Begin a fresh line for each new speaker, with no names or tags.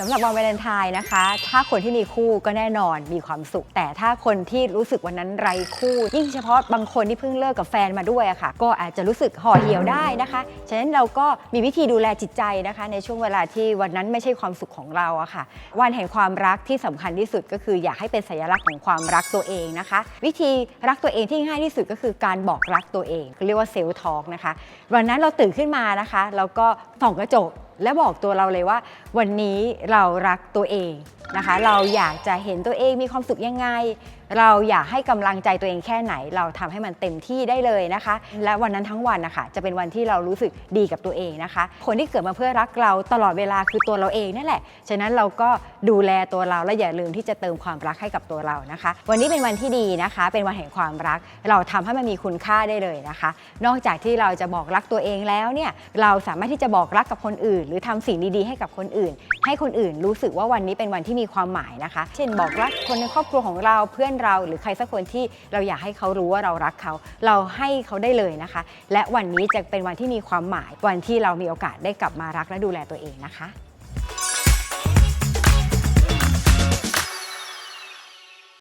สำหรับวันวาเลนไทน์นะคะ ถ้าคนที่มีคู่ก็แน่นอนมีความสุข แต่ถ้าคนที่รู้สึกวันนั้นไร้คู่ ยิ่งเฉพาะบางคนที่เพิ่งเลิกกับแฟนมาด้วยอะค่ะ ก็อาจจะรู้สึกห่อเหี่ยวได้นะคะ ฉะนั้นเราก็มีวิธีดูแลจิตใจนะคะ ในช่วงเวลาที่วันนั้นไม่ใช่ความสุขของเราอะค่ะ วันแห่งความรักที่สำคัญที่สุดก็คืออยากให้เป็นสัญลักษณ์ของความรักตัวเองนะคะ วิธีรักตัวเองที่ง่ายที่สุดก็คือการบอกรักตัวเองเรียกว่าเซลล์ทอล์กนะคะ วันนั้นเราตื่นขึ้นมานะคะแล้วก็ส่องกระจก และบอกตัวเราเลยว่า วันนี้เรารักตัวเองนะคะ เราอยากจะเห็นตัวเองมีความสุขยังไงเราอยากให้กำลังใจตัวเองแค่ไหน เราทำให้มันเต็มที่ได้เลยนะคะ และวันนั้นทั้งวันนะคะจะเป็นวันที่เรารู้สึกดีกับตัวเองนะคะ คนที่เกิดมาเพื่อรักเราตลอดเวลาคือตัวเราเองนั่นแหละ ฉะนั้นเราก็ดูแลตัวเราและอย่าลืมที่จะเติมความรักให้กับตัวเรานะคะ วันนี้เป็นวันที่ดีนะคะ เป็นวันแห่งความรัก เราทำให้มันมีคุณค่าได้เลยนะคะ นอกจากที่เราจะบอกรักตัวเองแล้วเนี่ยเราสามารถที่จะบอกรักกับคนอื่น หรือทำสิ่งดีๆให้กับคนอื่น ให้คนอื่นรู้สึกว่าวันนี้เป็นวันที่มีความหมายนะคะ เช่นบอกรักคนในครอบครัวของเราเพื่อนเรา หรือใครสักคนที่เราอยากให้เขารู้ว่าเรารักเขา เราให้เขาได้เลยนะคะ และวันนี้จะเป็นวันที่มีความหมายวันที่เรามีโอกาสได้กลับมารักและดูแลตัวเองนะคะ